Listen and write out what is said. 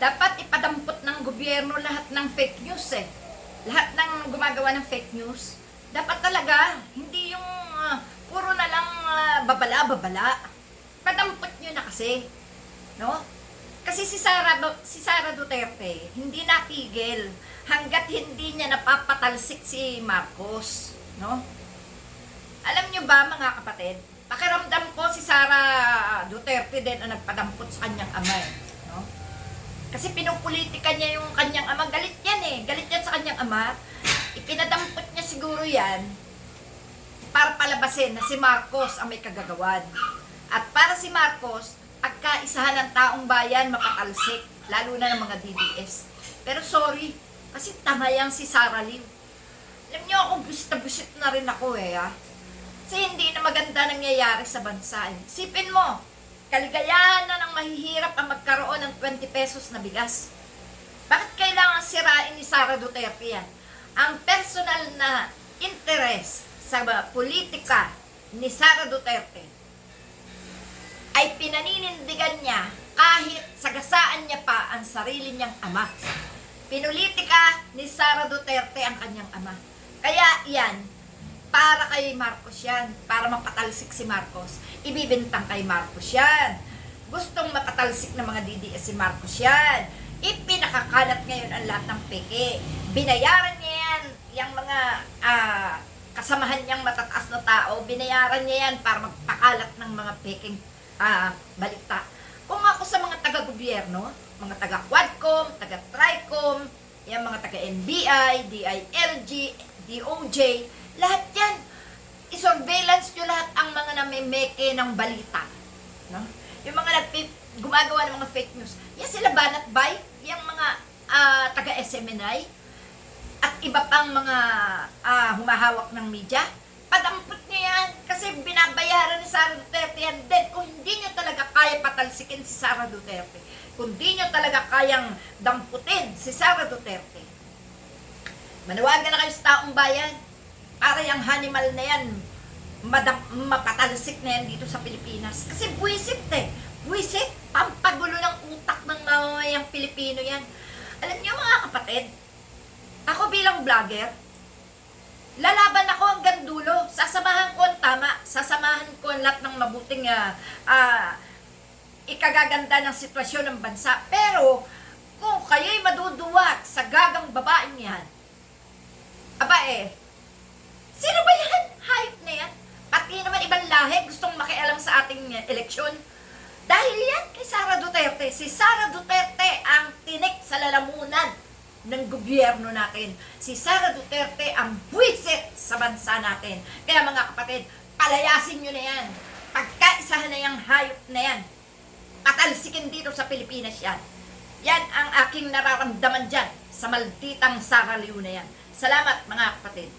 Dapat ipadampot ng gobyerno lahat ng fake news eh. Lahat ng gumagawa ng fake news. Dapat talaga, hindi yung ah, puro na lang ah, babala-babala. Padampot nyo na kasi. No? Kasi si Sara, si Sara Duterte, hindi napigil hanggat hindi niya napapatalsik si Marcos. No? Alam nyo ba mga kapatid, pakiramdam ko si Sara Duterte din ang nagpadampot sa kanyang ama eh. Kasi pinupolitika niya yung kanyang ama. Galit yan eh. Galit yan sa kanyang ama. Ipinadampot niya siguro yan para palabasin na si Marcos ang may kagagawan. At para si Marcos, pagkaisahan ng taong bayan mapatalsik, lalo na ng mga DDS. Pero sorry, kasi tanga yang si Sara Liu. Alam niyo ako, busit na busit na rin ako eh ah. Kasi hindi na maganda nangyayari sa bansa. eh. Sipin mo, kaligayahan na ng mahihirap ang magkaroon ng 20 pesos na bigas. Bakit kailangan sirain ni Sara Duterte yan? Ang personal na interest sa politika ni Sara Duterte ay pinaninindigan niya kahit sagasaan niya pa ang sarili niyang ama. Pinulitika ni Sara Duterte ang kanyang ama. Kaya yan, para kay Marcos yan, para mapatalsik si Marcos, ibibintang kay Marcos yan. Gustong mapatalsik ng mga DDS si Marcos yan. Ipinakakalat ngayon ang lahat ng peke. Binayaran niya yan, yung mga ah, kasamahan niyang matataas na tao, binayaran niya yan para magpakalat ng mga peking ah, balita. Kung ako sa mga taga-gobyerno, mga taga-Quadcom, taga-Tricom, yung mga taga-NBI, DILG, DOJ, lahat yan, isurveillance nyo lahat ang mga namimeke ng balita. No? Yung mga nagpi- gumagawa ng mga fake news. Yan sila Banat Bay, yung mga ah, taga-SMNI, at iba pang mga ah, humahawak ng media. Padampot nyo yan kasi binabayaran ni Sara Duterte yan. Then, kung hindi nyo talaga kaya patalsikin si Sara Duterte, kung hindi nyo talaga kayang damputin si Sara Duterte, manawagan na kayo sa taong bayan para yung animal na yan madam, mapatalsik na yan dito sa Pilipinas. Kasi buwisit eh. Buwisit. Pampagulo ng utak ng mamamayang Pilipino yan. Alam niyo mga kapatid, ako bilang vlogger, lalaban ako hanggang dulo. Sasamahan ko ang tama. Sasamahan ko ang lahat ng mabuting ah, ah, ikagaganda ng sitwasyon ng bansa. Pero, kung kayo'y maduduwag sa gagang babaeng yan, aba eh, sino ba yan? Hayop na yan. Pati naman ibang lahi gustong makialam sa ating eh, eleksyon. Dahil yan kay Sara Duterte. Si Sara Duterte ang tinik sa lalamunan ng gobyerno natin. Si Sara Duterte ang buwisit sa bansa natin. Kaya mga kapatid, palayasin nyo na yan. Pagkaisahan na yung hayop na yan. Patalsikin dito sa Pilipinas yan. Yan ang aking nararamdaman dyan sa malditang Sara Liu na yan. Salamat mga kapatid.